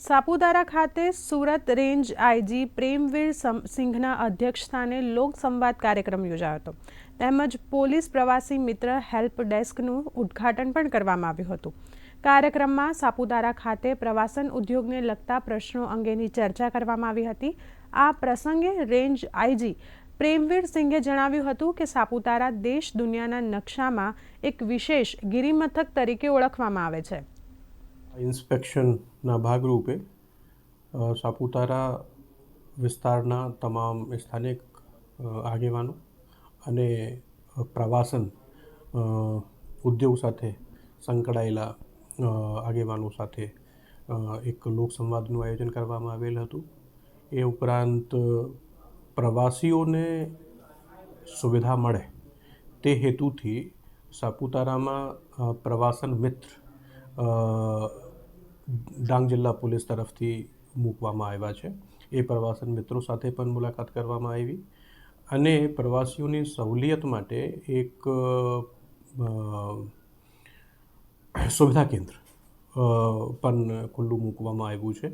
સાપુતારા ખાતે Surat range IG Premvir સિંઘના અધ્યક્ષસ્થાને લોકસંવાદ કાર્યક્રમ યોજાયો હતો. તેમજ પોલીસ પ્રવાસી મિત્ર હેલ્પ ડેસ્કનું ઉદ્ઘાટન પણ કરવામાં આવ્યું હતું. કાર્યક્રમમાં સાપુતારા ખાતે પ્રવાસન ઉદ્યોગને લગતા પ્રશ્નો અંગેની ચર્ચા કરવામાં આવી હતી. આ પ્રસંગે રેન્જ આઈજી પ્રેમવીર સિંઘે જણાવ્યું હતું કે સાપુતારા દેશ દુનિયાના નકશામાં એક વિશેષ ગિરિમથક તરીકે ઓળખવામાં આવે છે. ઇન્સ્પેક્શનના ભાગરૂપે સાપુતારા વિસ્તારના તમામ સ્થાનિક આગેવાનો અને પ્રવાસન ઉદ્યોગ સાથે સંકળાયેલા આગેવાનો સાથે એક લોકસંવાદનું આયોજન કરવામાં આવેલ હતું. એ ઉપરાંત, પ્રવાસીઓને સુવિધા મળે તે હેતુથી સાપુતારામાં પ્રવાસન મિત્ર ડાંગ જિલ્લા પોલીસ તરફથી મૂકવામાં આવ્યા છે. એ પ્રવાસન મિત્રો સાથે પણ મુલાકાત કરવામાં આવી. અને પ્રવાસીઓની સહુલિયત માટે એક સુવિધા કેન્દ્ર પણ ખુલ્લું મૂકવામાં આવ્યું છે.